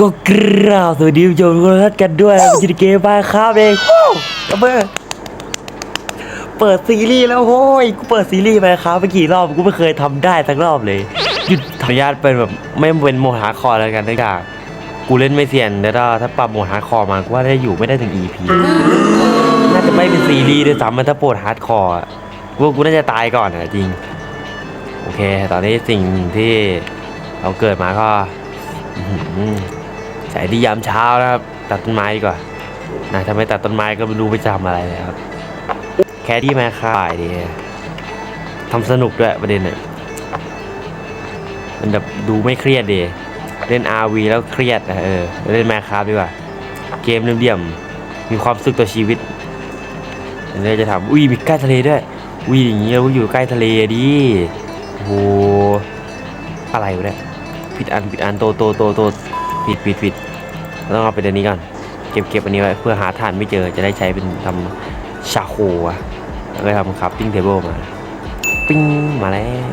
ก็กราบสวัสดีผู้ชมทุกท่านกันด้วยเป็นจิเกมบ้าครับเองโอ้กระเบ้อเปิดซีรีส์แล้วโว้ยกูเปิดซีรีส์ไปครับไปกี่รอบกูไม่เคยทำได้สักรอบเลยหยุดขออนุญาตเป็นแบบไม่เป็นโมดฮาคอแล้วกันเนื่องจากกูเล่นไม่เซียนแล้วถ้าปรับโหมดฮาร์ดคอร์มากูว่าได้อยู่ไม่ได้ถึง EP น่าจะไม่เป็นซีรีส์ด้วยซ้ำมันถ้าโปรดฮาร์ดคอร์กูกูน่าจะตายก่อนอะจริง โอเค ตอนนี้สิ่งที่เราเกิดมาก็อื สายดียามเช้านะครับ ตัดต้นไม้ดีกว่านะถ้าไม่ตัดต้นไม้ก็ไม่รู้ไปทำอะไรเลยครับ แค่ที่มาขายดีทำสนุกด้วยประเด็นเนี่ยมันแบบดูไม่เครียดดีเล่น RV แล้วเครียดนะเออเล่นแมคคราฟดีกว่า เกมเดี่ยมๆมีความสุขต่อชีวิตอันนี้จะทำอุ้ยมีใกล้ทะเลด้วยอุ้ยอย่างเงี้ยเราอยู่ใกล้ทะเลดิโอ้โหอะไรวะเนี่ยผิดอันผิดอันโตโตโตโต ผิดผิดผิดต้องเอาไปเดี๋ยวนี้ก่อนเก็บเก็บอันนี้ไว้เพื่อหาฐานไม่เจอจะได้ใช้เป็นทำชาโคอะแล้วก็ทำครับปิ้งเทเบิลมา ปิ้งมาแล้ว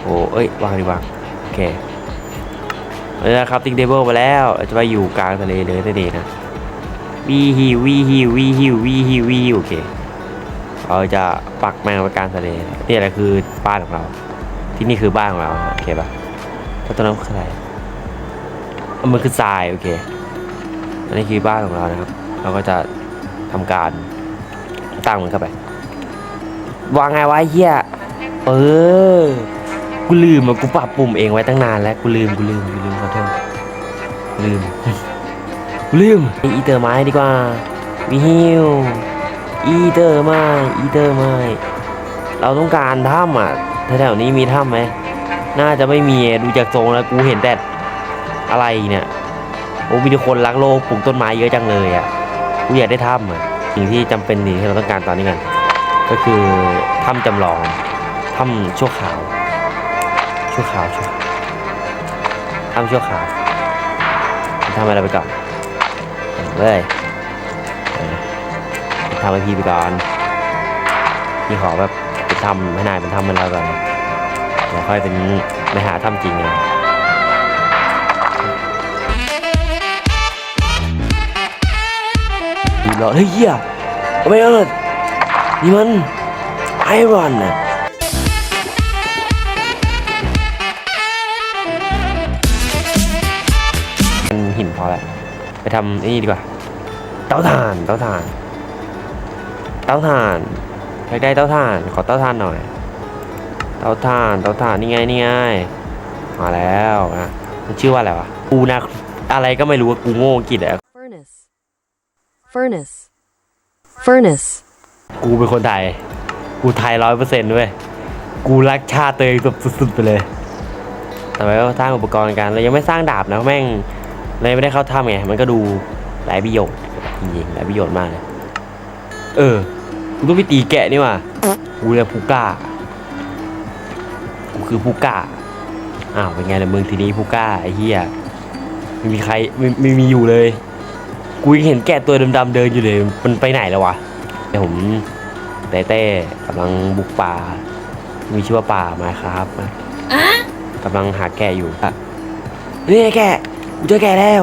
โอ้เอ้ยวางดีวางโอเคเอาละครับติ้งเทเบิลมาแล้วเราจะไปอยู่กลางทะเลเลยนั่นเองนะวีฮิววีฮิววีฮิววีฮิววีฮิวโอเคเราจะปักแมงไว้กลางทะเลนี่แหละคือบ้านของเรา ที่นี่คือบ้านของเราโอเคปะแล้วตรงนั้นคืออะไร มันคือทรายโอเค อันนี้คือบ้านของเรานะครับ เราก็จะทำการตั้งมันเข้าไป วางไงวะเฮียเออ กูลืมอะกูปรับปุ่มเองไว้ตั้งนานแล้ว กูลืม กูลืม กูลืมขอโทษลืมลืม อีเตอร์ไม้ดีกว่า วิฮิวอีเตอร์ไม้ อีเตอร์ไม้ เราต้องการถ้ำอะแถวๆนี้มีถ้ำไหม น่าจะไม่มี ดูจากทรงแล้วกูเห็นแต่ อะไรเนี่ย โอ้มีคนรักโลกปลูกต้นไม้เยอะจังเลยอะกูอยากได้ถ้ำอะสิ่งที่จำเป็นสิ่ที่เราต้องการตอนนี้กัน ก็คือถ้ำจำลองถ้ำชั่วคราว ชั่วคราวชั่วถ้ำชั่วคราวทำอะไรไปก่อนเลยทำให้พี่ไปก่อนพี่ขอแบบไปทำให้นายเป็นทำมันแล้วก่อนเดี๋ยวค่อยเป็นไปหาทำจริงไง ดีรอเฮ้ยเหี้ยเอาไม่เอิดนี่มันไอรอนน่ะมันหินพอแล้วไปทำไอ้นี่ดีกว่า เตาถ่านเตาถ่าน เตาถ่านอยากได้เตาถ่าน ขอเตาถ่านหน่อย เตาถ่านเตาถ่านนี่ไงนี่ไงมาแล้วนะมันชื่อว่าอะไรวะกูนะอะไรก็ไม่รู้ว่ากูโง่อังกิจอะ Furnace. Furnace. กูเป็นคนไทย กูไทยร้อยเปอร์เซ็นต์ด้ย กูรักชาติตัวเองแบบสุดๆไปเลยแต่ว่าก็สร้างอุปกรณ์กันเรายังไม่สร้างดาบนะแม่งเรายังไม่ได้เข้าถ้ำไง มันก็ดูหลายประโยชน์จริงๆหลายประโยชน์มากเลย เออ กูต้องไปตีแกะนี่ว่ะกูเรียกผู้กล้า กูคือผู้กล้า อ้าวเป็นไงล่ะมึงทีนี้ผู้กล้าไอ้เหี้ยไม่มีใครไม่ไม่มีอยู่เลย กูยังเห็นแกะตัวดำๆเดินอยู่เลย มันไปไหนแล้ววะเดี๋ยวผมเต้เต้กำลังบุกป่า มีชื่อว่าป่ามาครับกำลังหาแกะอยู่อะนี่ไงแกะกูเจอแกะแล้ว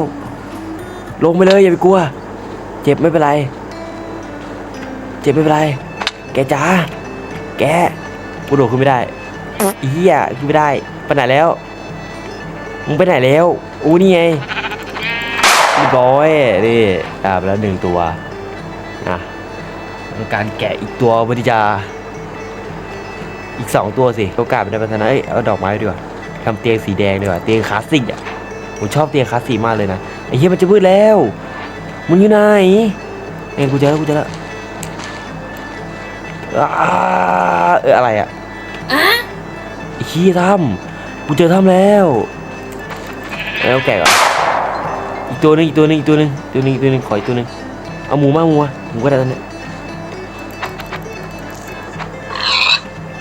ลงไปเลยอย่าไปกลัว เจ็บไม่เป็นไร เจ็บไม่เป็นไร แกจ๋า แกกูโดดขึ้นไม่ได้อีเหี้ยขึ้นไม่ได้ ไปไหนแล้ว มึงไปไหนแล้วอู้นี่ไง รียบร้อยนี่ดาบแล้วหนึ่งตัวนะต้องการแกะอีกตัวเพื่อที่จะอีกสองตัวสิโอกาสเป็นได้พัฒนาเอ้ยเอาดอกไม้ดีกว่าทำเตียงสีแดงดีกว่าเตียงคลาสสิกอะผมชอบเตียงคลาสสิกมากเลยนะไอ้เหี้ยมันจะมืดแล้วมึงอยู่ไหนเอ็งกูเจอแล้วกูเจอแล้วอ้าเอออะไรอะไอ้ขี้ยถ้ำกูเจอถ้ำแล้วแล้วแกะก่อนอีก ตัวหนึงอีกตัวหนึงอีกตัวหนึงตัวหนึงอีกตัวหนึงขออีกตัวหนึงเอาหมูมาหมูมาหมูก็ได้ตอนเนี้ย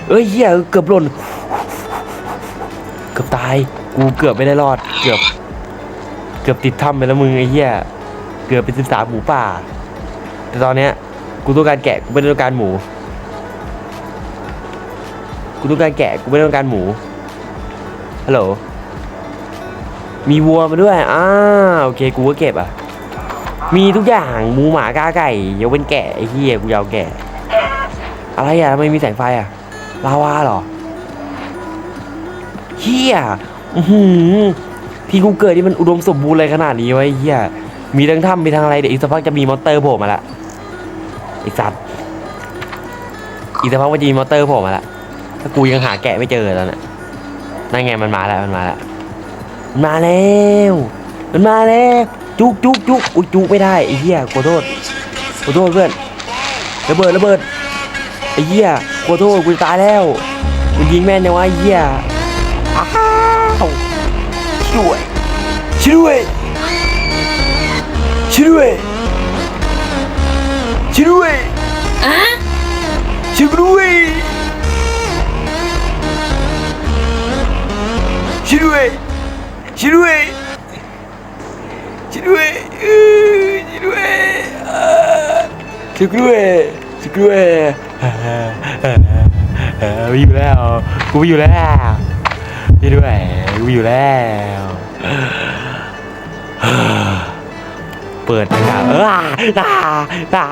เอ้ยเหี้ยเกือบหล่นเกือบตายกูเกือบไม่ได้รอดเกือบ เกือบติดถ้ำไปแล้วมึงไอ้เหี้ยเกือบเป็นสิบสามหมูป่า แต่ตอนเนี้ยกูต้องการแกะกูไม่ได้ต้องการหมูกูต้องการแกะกูไม่ได้ต้องการหมูฮัลโหล มีวัวมาด้วยอ่าโอเคกูก็เก็บอะ มีทุกอย่างหมูหมากาไก่ยกเป็นแกะไอ้เหี้ยกูยาวแกะ อะไรอะทำไมมีแสงไฟอะลาวาหรอเฮียอือหือที่กูเกิดนี่มันอุดมสมบูรณ์อะไรขนาดนี้วะไอ้เฮียมีทั้งถ้ำมีทั้งอะไรเดี๋ยวอีกสักพักจะมีมอเตอร์โผล่มาละไอ้สัตว์อีกสักพักจะมีมอเตอร์โผล่มาละถ้ากูยังหาแกะไม่เจอแล้วน่ะนั่นไงมันมาแล้วมันมาแล้ว มันมาแล้ว มันมาแล้ว จุกจุกจุกอุ้ยจุกไม่ได้ไอ้เหี้ยขอโทษขอโทษเพื่อนระเบิดระเบิดไอ้เหี้ยขอโทษกูจะตายแล้วกูยิงแม่นยังวะไอ้เหี้ยอ้าวช่วยช่วยช่วยช่วยช่วยด้วยช่วยด้วย ช่วยด้วยช่วยด้วยช่วยด้วยช่วยด้วยช่วยด้วยเออยู่แล้วกูอยู่แล้วช่วยด้วยกูอยู่แล้วเปิดอากาศเอออ่าอ่า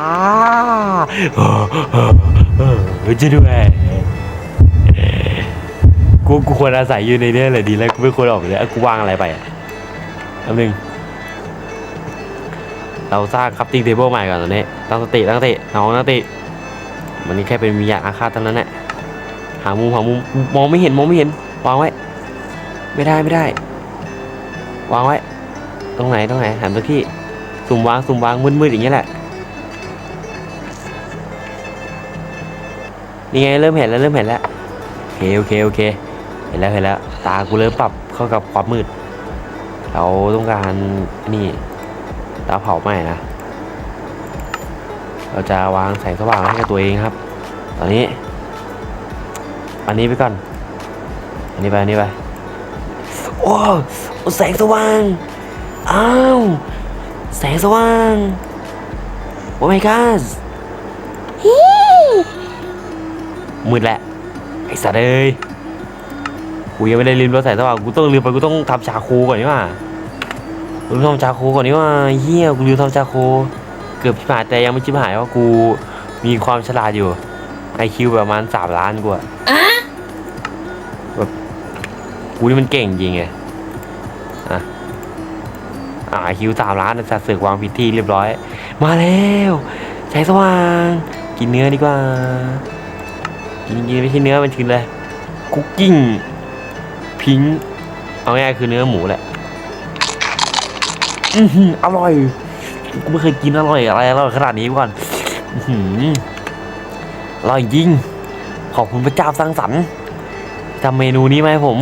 เออเออเออช่วยด้วย กูกูควรอาศัยอยู่ในนี้เลยดีแล้วกูไม่ควรออกเลยกูวางอะไรไปอะแป๊บนึงเราสร้างคัพติ้งเทเบิลใหม่ก่อนตอนนี้ตั้งสติตั้งสติน้องตั้งสติมันนี่แค่เป็นมีอยางอาฆาตเท่านั้นแหละหามุมหามุมมองไม่เห็นมองไม่เห็นวางไว้ ไม่ได้ไม่ได้ วางไว้ ตรงไหนตรงไหนหันไปที่สุ่มวางสุ่มวางมืดๆอย่างเงี้ยแหละนี่ไงเริ่มเห็นแล้วเริ่มเห็นแล้วโอเคโอเคโอเค เห็นแล้วเห็นแล้ว ตากูเริ่มปรับเข้ากับความมืด เราต้องการนี่เตาเผาไหม้นะ เราจะวางแสงสว่างให้กับตัวเองครับ ตอนนี้ อันนี้ไปก่อน อันนี้ไปอันนี้ไป โอ้แสงสว่าง อ้าว แสงสว่างโอ้ my god มืดแหละ ไอ้สัตว์เอ้ย กูยังไม่ได้ลืมรถแสงสว่างกูต้องลืมไปกูต้องทำชาโคก่อนนี่ว่ากูต้องทำชาโคก่อนนี่ว่าเฮียกูลืมทำชาโค เกือบชิบหายแต่ยังไม่ชิบหายว่ากูมีความฉลาดอยู่ไอคิวประมาณสามล้านกูอะแบบกูนี่มันเก่งจริงไงอ่าคิวสามล้านแต่เสือกวางพิธีเรียบร้อย มาแล้วแสงสว่าง กินเนื้อดีกว่า กินกินไม่ใช่เนื้อมันคืออะไรคุกกิ้ง พิงเอาง่ายคือเนื้อหมูแหละอืออร่อย กูไม่เคยกินอร่อยอะไรอร่อยขนาดนี้ก่อนอืออร่อยจริง ขอบคุณพระเจ้าสร้างสรรค์จำเมนูนี้ไหมผม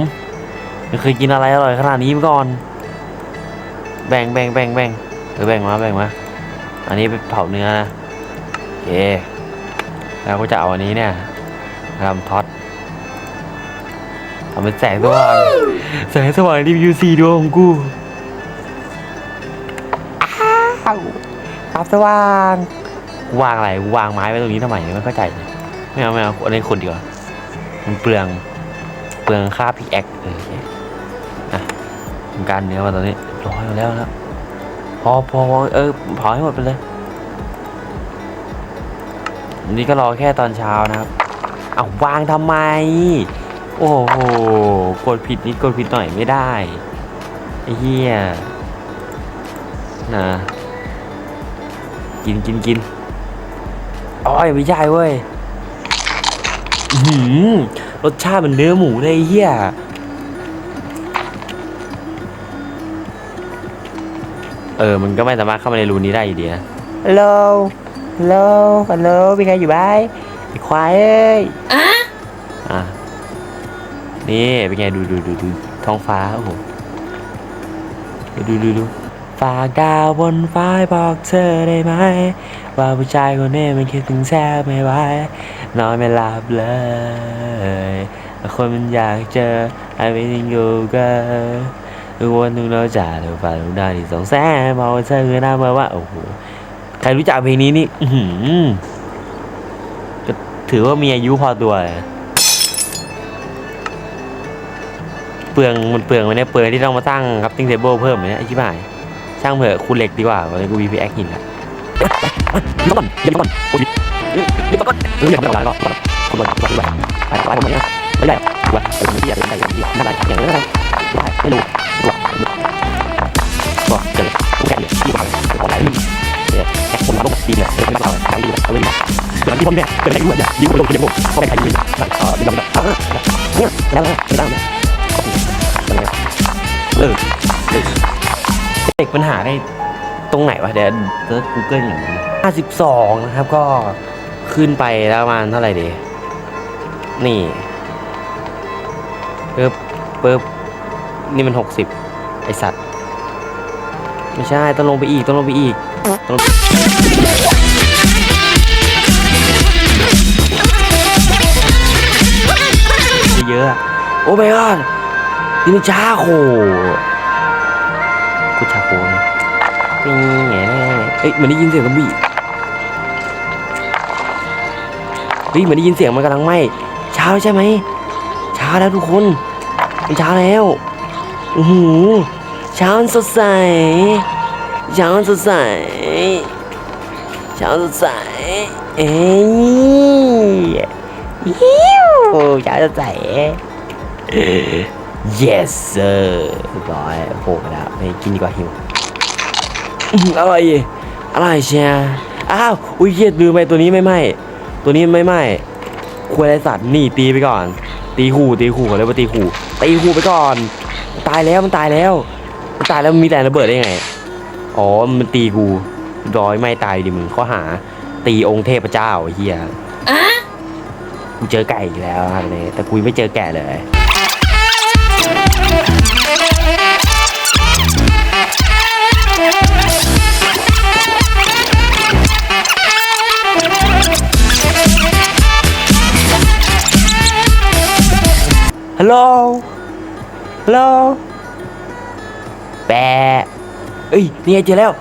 ไม่เคยกินอะไรอร่อยขนาดนี้มาก่อน แบ่งแบ่งแบ่งแบ่งเออแบ่งมาแบ่งมาอันนี้เป็นเผาเนื้อนะโอเคแล้วก็จะเอาอันนี้เนี่ยทำท็อต ทำเป็นแสงสว่างแสงสว่างรีวิวสีดวงของกูอ้าวครับสว่างกูวางอะไรกูวางไม้ไว้ตรงนี้ทำไมไม่เข้าใจเลยไม่เอาไม่เอาอันนี้คนเดียวามันเปลืองเปลืองค่าพิกแอคเออโอเคอะทำการเนื้อมาตอนนี้ร้อยมาแล้วแล้วพอพอพอเออเผาให้หมดไปเลยอันนี้ก็รอแค่ตอนเช้านะครับเอาวางทำไม โอ้โห กดผิดนิดกดผิดหน่อยไม่ได้ไอ้เหี้ยนะกินกินกินอ้อยไม่ใช่เว้ยอื้อหือรสชาติเหมันเนื้อหมูเลยไอ้เหี้ยเออ มันก็ไม่สามารถเข้ามาในรูนี้ได้อยู่ดีนะ ฮัลโหล ฮัลโหล ฮัลโหลมีใครอยู่บ้านไอ้ควายเอ้ยอะ นี่ เป็นไง ดูดูดูดูท้องฟ้าโอ้โหดูดูดูฝากดาวบนฟ้าบอกเธอได้ไหม ว่าผู้ชายคนนี้มันคิดถึงแซ่บไม่ไหวนอนไม่หลับเลยคนมันอยากเจอ I waiting you girl ทุกวันทุกเราจ่าเธอฝันทุกดาวที่สองแสนมองเธอคือหน้ามาว่าโอ้โหใครรู้จักเพลงนี้นี่ก็ถือว่ามีอายุพอตัวเลย เปลืองมันเปลืองไหมเนี่ยเปลืองที่ต้องมาสร้างครับติ้งเทเบิลเพิ่มเนี่ยไอ้ชิบหายช่างเถอะคูเหล็กดีกว่าวันนี้กูมีพีแอคหินละยิงก่อนยิงก่อนกูยิงยิงก่อนเออยิงก่อนแล้วก็คนละคนละไปไปผมเนี่ยไม่ได้ว่าเออที่อยากได้อย่างนี้นั่นอะไรอย่างนี้อะไรไม่รู้ตัวตัวเจอแค่ที่วางของอะไรเนี่ยแค่คนมาลงดีเนี่ยเออไม่ต้องเอาทางดีเลยเอาเลยส่วนที่ผมเนี่ยเป็นอะไรด้วยเนี่ยยิงไปลงยิงผมก็ไม่ใครยิงเออยิงแบบเนี่ยแล้วไม่ได้เลิก เลิกเด็กปัญหาได้ตรงไหนวะเดี๋ยวเซิร์ชกูเกิลอย่างนี้ห้าสิบสองนะครับก็ขึ้นไปแล้วประมาณเท่าไหร่ดี นี่ปึ๊บปึ๊บนี่มันหกสิบไอสัตว์ ไม่ใช่ต้องลงไปอีกต้องลงไปอีกต้องลงเยอะอะโอ้ my god นี่มันชาโคกูชาโคนะเป็นไงเอ้ยมือนได้ยินเสียงซอมบี้เฮ้ยมือนได้ยินเสียงมันกำลังไหมเช้าใช่ไหมเช้าแล้วทุกคนเป็นเช้าแล้วอือหือเช้าสดใสเช้าสดใสเช้าสดใสเอ้ยฮิวเช้าสดใส yes sir เรียบร้อยโผล่มาแล้วไปกินดีกว่าหิวอื้อหืออะไรอะไรเชียอ้าวอุ้ยเหี้ยลืมไปตัวนี้ไม่ไหมตัวนี้ไม่ไหมควายไรสัตว์นี่ตีไปก่อน ตีขู่ตีขู่เขาเรียกว่าตีขู่ตีขู่ไปก่อน ตายแล้วมันตายแล้วมันตายแล้วมันมีแต่ระเบิดได้ไงอ๋อมันตีกูร้อยไม่ตายดิมึงข้อหา ตีองค์เทพเจ้าไอ้เฮียกูเจอไก่อีกแล้วครับเลยแต่กูยังไม่เจอแกะเลย โลฮัลโลแปะเอ้ยนี่ไงเจอแล้ว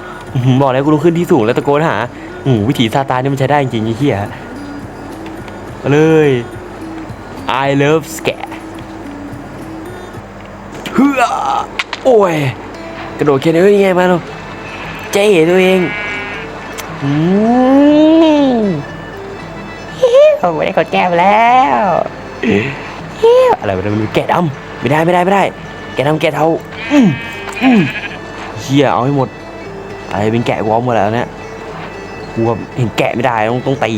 บอกแล้วกูต้องขึ้นที่สูงแล้วตะโกนหาอืวิถีซาตานนี่มันใช้ได้จริงๆไอ้เหี้ยเลย I love scare เฮือโอ้ย กระโดดแค่นี้ยังไงมาเนาะเจ๊ตัวเองอืมฮิวไม่ได้กดแก้มแล้ว อะไรวะเนี่ยมันแกะดำไม่ได้ไม่ได้ไม่ได้ แกะดำแกะเทาอืมอืมเฮียเอาให้หมดอะไรเป็นแกะวอมหมดแล้วเนี่ยกูเห็นแกะไม่ได้ต้องต้องตี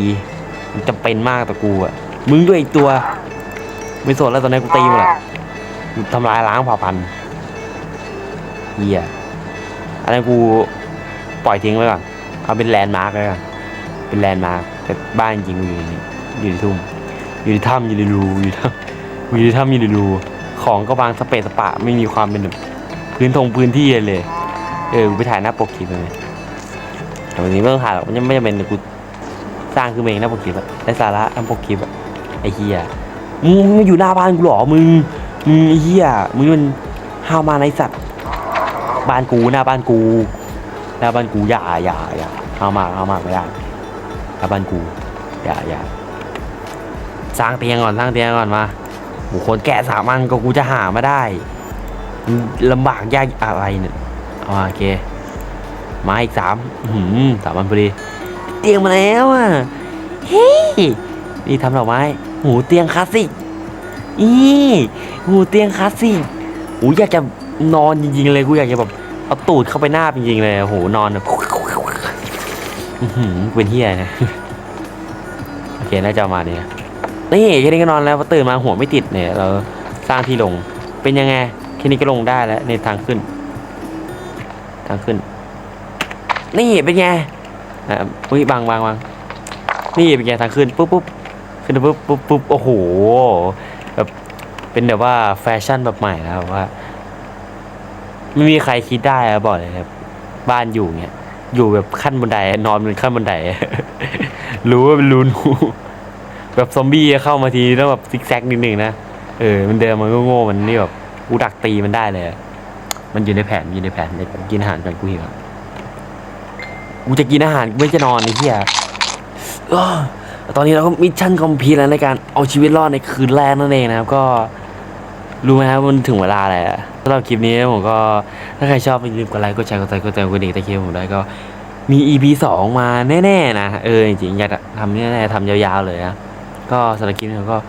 มันจำเป็นมากแต่กูอะมึงด้วยอีกตัว ไม่สนแล้วตอนนี้กูตีหมดละทำลายล้างเผ่าพันธุ์เฮียอันนั้นกูปล่อยทิ้งไว้ก่อนเอาเป็นแลนด์มาร์กไว้ก่อนเป็นแลนด์มาร์กแต่บ้านจริงกูอยู่นี่อยู่ในทุ่งอยู่ในถ้ำอยู่ในรูอยู่ในถ้ำ อยู่ในถ้ำอยู่ในรูของก็วางสเปซสปะไม่มีความเป็นแบบพื้นทงพื้นที่เลย เออไปถ่ายหน้าปกคลิปเลยแต่วันนี้ไม่ต้องถ่ายหรอกมันไม่จำเป็นกูสร้างขึ้นเองหน้าปกคลิปอะได้สาระหน้าปกคลิปอะไอ้เฮียมึงมึงอยู่หน้าบ้านกูหรอมึงมึงไอ้เฮียมึงมันห้าวมาในสัตว์บ้านกูหน้าบ้านกูหน้าบ้านกูอย่าอย่าอย่าห้าวมาห้าวมาไม่ได้หน้าบ้านกูอย่าอย่าสร้างเตียงก่อนสร้างเตียงก่อนมา โหคนแก่สามอันก็กูจะหามาได้ลำบากยากอะไรเนี่ยโอเค มาอีกสามหืมสามวันพอดี เตียงมาแล้วอะเฮ้ยนี่ทำดอกไม้หูเตียงคลาสสิกอีหูเตียงคลาสสิกหูอยากจะนอนจริงๆเลยกูอยากจะแบบเอาตูดเข้าไปหน้าจริงๆเลยโหนอนแบบเป็นเฮียนะโอเคน่าจะมาณนี้นะ นี่แค่นี้ก็นอนแล้วพอตื่นมาหัวไม่ติดเนี่ยเราสร้างที่ลง เป็นยังไงแค่นี้ก็ลงได้แล้วในทางขึ้น ทางขึ้น นี่เป็นไงอ่าอุ้ยบางบางบางนี่เป็นไงทางขึ้นปุ๊บปุ๊บขึ้นปุ๊บปุ๊บปุ๊บโอ้โหแบบเป็นแบบว่าแฟชั่นแบบใหม่แล้วว่าไม่มีใครคิดได้อะบอกเลยครับบ้านอยู่เงี้ยอยู่แบบขั้นบันไดนอนบนขั้นบันไดรู้ว่าเป็นรูนู แบบซอมบี้เข้ามาทีแล้วแบบซิกแซกนิดหนึ่งนะ เออ มันเดินมันก็โง่มันนี่แบบกูดักตีมันได้เลย มันอยู่ในแผนอยู่ในแผนเดี๋ยวกินอาหารกันกูหิวอกูจะกินอาหารกูไม่จะนอนไอ้เหี้ยตอนนี้เราก็มิชชั่นคอมพลีแล้วในการเอาชีวิตรอดในคืนแรกนั่นเองนะครับก็รู้ไหมครับมันถึงเวลาอะไรอะสำหรับคลิปนี้ผมก็ถ้าใครชอบอย่าลืมกดไลค์กดแชร์กดติดตามกดติดตามกดดิ่งตะเคียนผมได้ก็มี EP สองมาแน่ ๆ นะ เออ จริงๆอยากทำแน่ๆทำยาว ๆ เลยนะ ก็สำหรับคลิปนี้ก็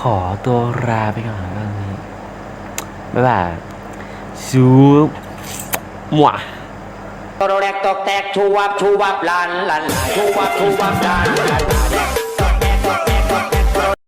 ขอตัวลาไปก่อนแล้วนี้บ๊ายบายซูหมวตกแตกตกแตกชูวับชูวับลานลานชูวับชูวับลานลานลาน